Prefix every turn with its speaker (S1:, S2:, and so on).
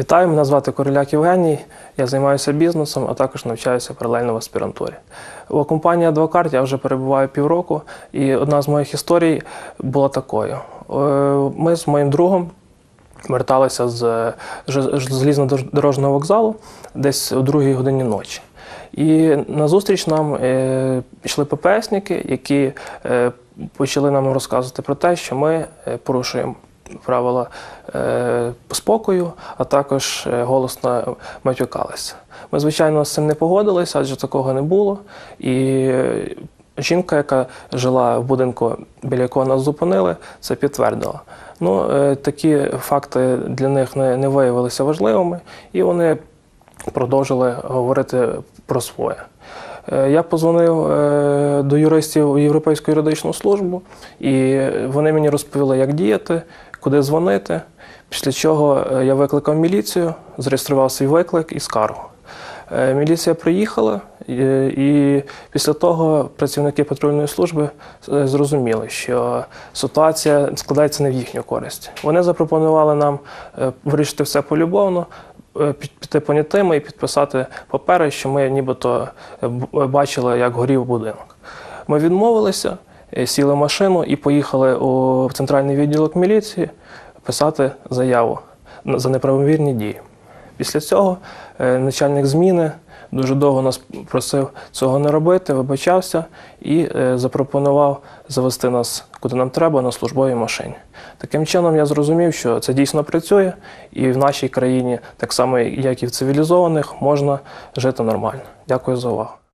S1: Вітаю, мене звати Короляк Євгеній. Я займаюся бізнесом, а також навчаюся паралельно в аспірантурі. У компанії Адвокарт я вже перебуваю півроку, і одна з моїх історій була такою. Е, Ми з моїм другом верталися з ж- вокзалу десь о другій годині ночі. І назустріч нам е, пішли ППСники, які е, почали нам розказувати про те, що ми е, порушуємо правила е, спокою, а також е, голосно матюкалися. Ми, звичайно, з цим не погодилися, адже такого не було. І е, жінка, яка жила в будинку, біля якого нас зупинили, це підтвердила. Ну, такі факти для них не, не виявилися важливими, і вони продовжили говорити про своє. Е, Я позвонив е, до юристів у Європейську юридичну службу, і вони мені розповіли, як діяти, куди дзвонити. Після чого е, я викликав міліцію, зареєстрував свій виклик і скаргу. Міліція приїхала, і після того працівники патрульної служби зрозуміли, що ситуація складається не в їхню користь. Вони запропонували нам вирішити все полюбовно, піти понятими і підписати папери, що ми нібито е, бачили, як горів будинок. Ми відмовилися, е, сіли в машину і поїхали у центральний відділок міліції писати заяву за неправомірні дії. Після цього е, начальник зміни дуже довго нас просив цього не робити, вибачався і е, запропонував завести нас куди нам треба на службовій машині. Таким чином я зрозумів, що це дійсно працює, і в нашій країні, так само як і в цивілізованих, можна жити нормально. Дякую за увагу.